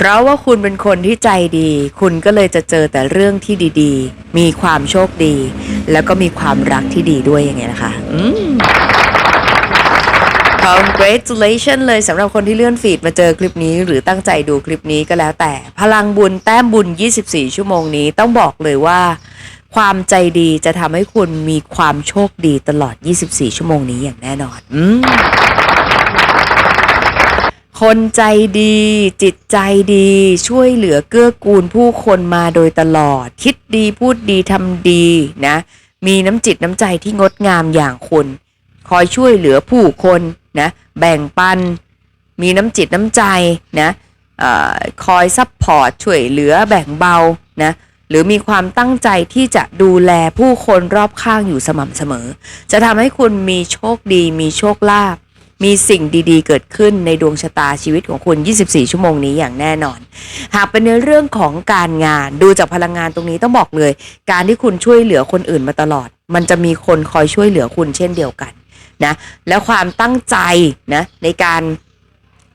เพราะว่าคุณเป็นคนที่ใจดี คุณก็เลยจะเจอแต่เรื่องที่ดีๆ มีความโชคดี แล้วก็มีความรักที่ดีด้วยอย่างเงี้ยนะคะอืม congratulation เลยสำหรับคนที่เลื่อนฟีดมาเจอคลิปนี้ หรือตั้งใจดูคลิปนี้ก็แล้วแต่ พลังบุญแต้มบุญ 24 ชั่วโมงนี้ต้องบอกเลยว่า ความใจดีจะทำให้คุณมีความโชคดีตลอด 24 ชั่วโมงนี้อย่างแน่นอน อืม คนใจดี จิตใจดี ช่วยเหลือเกื้อกูลผู้คนมาโดยตลอด คิดดีพูดดีทำดีนะ มีน้ำจิตน้ำใจที่งดงามอย่างคุณ คอยช่วยเหลือผู้คนนะ แบ่งปัน มีน้ำจิตน้ำใจนะออคอยซัพพอร์ตช่วยเหลือแบ่งเบานะหรือมีความตั้งใจที่จะดูแลผู้คนรอบข้างอยู่สม่ำเสมอ จะทำให้คุณมีโชคดีมีโชคลาภ มีสิ่งดีๆ เกิดขึ้นในดวงชะตาชีวิตของคุณ 24 ชั่วโมงนี้อย่างแน่นอน หากเป็นในเรื่องของการงานดูจากพลังงานตรงนี้ต้องบอกเลย การที่คุณช่วยเหลือคนอื่นมาตลอด มันจะมีคนคอยช่วยเหลือคุณเช่นเดียวกันนะแล้วความตั้งใจนะในการ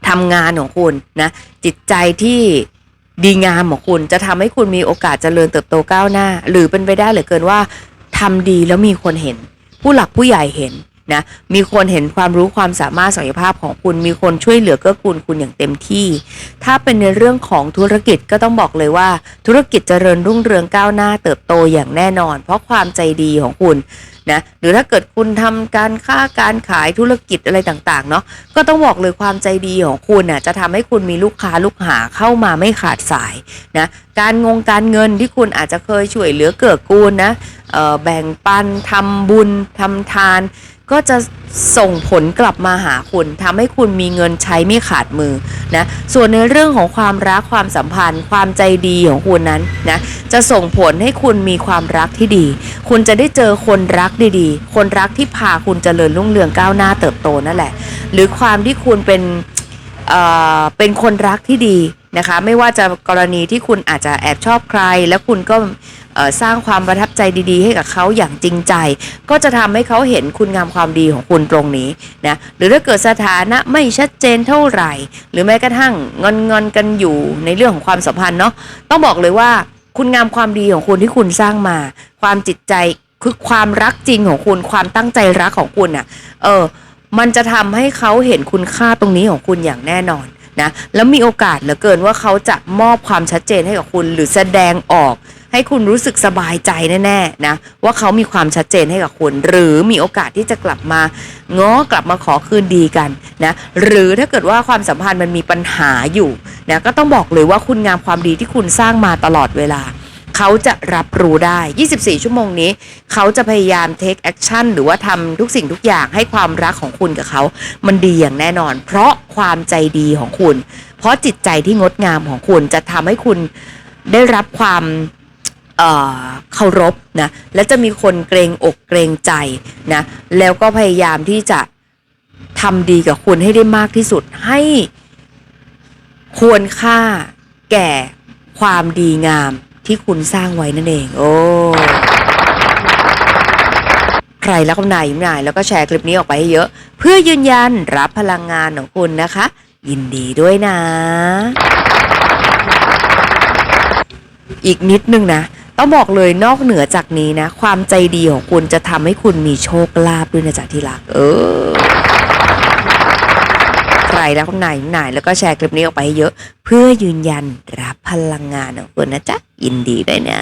ทำงานของคุณนะจิตใจที่ดีงามของคุณจะทำให้คุณมีโอกาสเจริญเติบโตก้าวหน้า หรือเป็นไปได้เหลือเกินว่าทำดีแล้วมีคนเห็น ผู้หลักผู้ใหญ่เห็น นะมีคนเห็นความรู้ความสามารถศักยภาพของคุณมีคนช่วยเหลือเกื้อกูลคุณอย่างเต็มที่ ถ้าเป็นในเรื่องของธุรกิจก็ต้องบอกเลยว่า ธุรกิจเจริญรุ่งเรืองก้าวหน้าเติบโตอย่างแน่นอน เพราะความใจดีของคุณนะหรือถ้าเกิดคุณทำการค้าการขายธุรกิจอะไรต่างๆเนาะก็ต้องบอกเลยความใจดีของคุณน่ะจะทำให้คุณมีลูกค้าลูกหาเข้ามาไม่ขาดสายนะการงงการเงินที่คุณอาจจะเคยช่วยเหลือเกื้อกูลนะแบ่งปันทำบุญทำทาน ก็จะส่งผลกลับมาหาคุณทำให้คุณมีเงินใช้ไม่ขาดมือนะส่วนในเรื่องของความรักความสัมพันธ์ ความใจดีของคุณนั้นนะจะส่งผลให้คุณมีความรักที่ดี คุณจะได้เจอคนรักดีๆ คนรักที่พาคุณเจริญรุ่งเรืองก้าวหน้าเติบโตนั่นแหละ หรือความที่คุณเป็นเอ่อเป็นคนรักที่ดีนะคะ ไม่ว่าจะกรณีที่คุณอาจจะแอบชอบใคร แล้วคุณก็ สร้างความประทับใจดีๆ ให้กับเขาอย่างจริงใจ ก็จะทำให้เขาเห็นคุณงามความดีของคุณตรงนี้นะหรือถ้าเกิดสถานะไม่ชัดเจนเท่าไหร่ หรือแม้กระทั่งงอนงอนๆกันอยู่ในเรื่องของความสัมพันธ์เนาะต้องบอกเลยว่าคุณงามความดีของคุณที่คุณสร้างมา ความจิตใจคือความรักจริงของคุณความตั้งใจรักของคุณอะเออมันจะทำให้เขาเห็นคุณค่าตรงนี้ของคุณอย่างแน่นอน นะแล้วมีโอกาสเหลือเกินว่าเขาจะมอบความชัดเจนให้กับคุณ หรือแสดงออก ให้คุณรู้สึกสบายใจแน่ๆนะว่าเขามีความชัดเจนให้กับคุณ หรือมีโอกาสที่จะกลับมาง้อกลับมาขอคืนดีกันนะหรือถ้าเกิดว่าความสัมพันธ์มันมีปัญหาอยู่นะก็ต้องบอกเลยว่าคุณงามความดีที่คุณสร้างมาตลอดเวลา เขาจะรับรู้ได้ 24 ชั่วโมงนี้ เขาจะพยายาม take action หรือว่าทำทุกสิ่งทุกอย่างให้ความรักของคุณกับเขา มันดีอย่างแน่นอน เพราะความใจดีของคุณ เพราะจิตใจที่งดงามของคุณจะทำให้คุณได้รับความเอ่อเคารพนะ และจะมีคนเกรงอกเกรงใจนะ แล้วก็พยายามที่จะทำดีกับคุณให้ได้มากที่สุดให้ควรค่าแก่ความดีงาม ที่คุณสร้างไว้นั่นเอง โอ้ใครแล้วก็นายยิ้มนายแล้วก็แชร์คลิปนี้ออกไปให้เยอะ เพื่อยืนยันรับพลังงานของคุณนะคะ ยินดีด้วยนะ อีกนิดนึงนะ ต้องบอกเลยนอกเหนือจากนี้นะ ความใจดีของคุณจะทำให้คุณมีโชคลาภด้วยนะจ๊ะที่รัก เออ ใครแล้วก็นายนายแล้วก็แชร์คลิปนี้ออกไปให้เยอะ เพื่อยืนยันรับพลังงานของคุณนะจ๊ะยินดีด้วยนะ